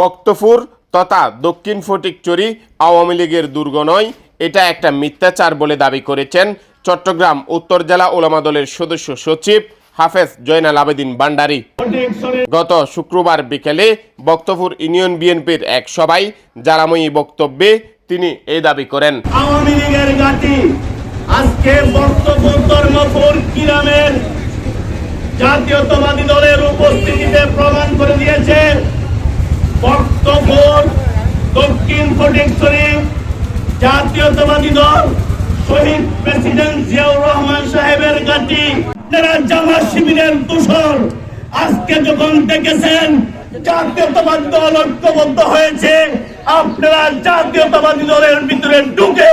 বক্তপুর তথা দক্ষিণ ফটিকচুরি আওয়ামী লীগের দুর্গ নয়, এটা একটা মিথ্যাচার বলে দাবি করেছেন চট্টগ্রাম উত্তর জেলা ওলামা দলের সদস্য সচিব হাফেজ জয়নাল আবেদিন ভান্ডারী। গত শুক্রবার বিকেলে বক্তপুর ইউনিয়ন বিএনপির এক সভায় জারাময়ী বক্তব্যে তিনি এই দাবি করেন। আওয়ামী লীগের আজকে বক্তব্য ধর্মপুর জাতীয়তাবাদী দলের উপস্থিতিতে প্রমাণ করে দিয়েছে বক্তব্য দক্ষিণ ফটিকছড়ি জাতীয়তাবাদী দল শহীদ প্রেসিডেন্ট জিয়াউর রহমান সাহেবের গাটি যারা জামা শিবিরের দূষণ আজকে যখন দেখেছেন জাতীয়তাবাদী দল ঐক্যবদ্ধ হয়েছে, আপনারা জাতীয়তাবাদী দলের ভিতরে ঢুকে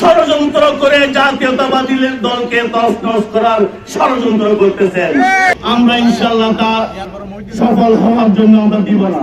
ষড়যন্ত্র করে জাতীয়তাবাদী দলকে তছনছ করার ষড়যন্ত্র করতেছেন। আমরা ইনশাল্লাহ তা সফল হওয়ার জন্য আমরা দিব না।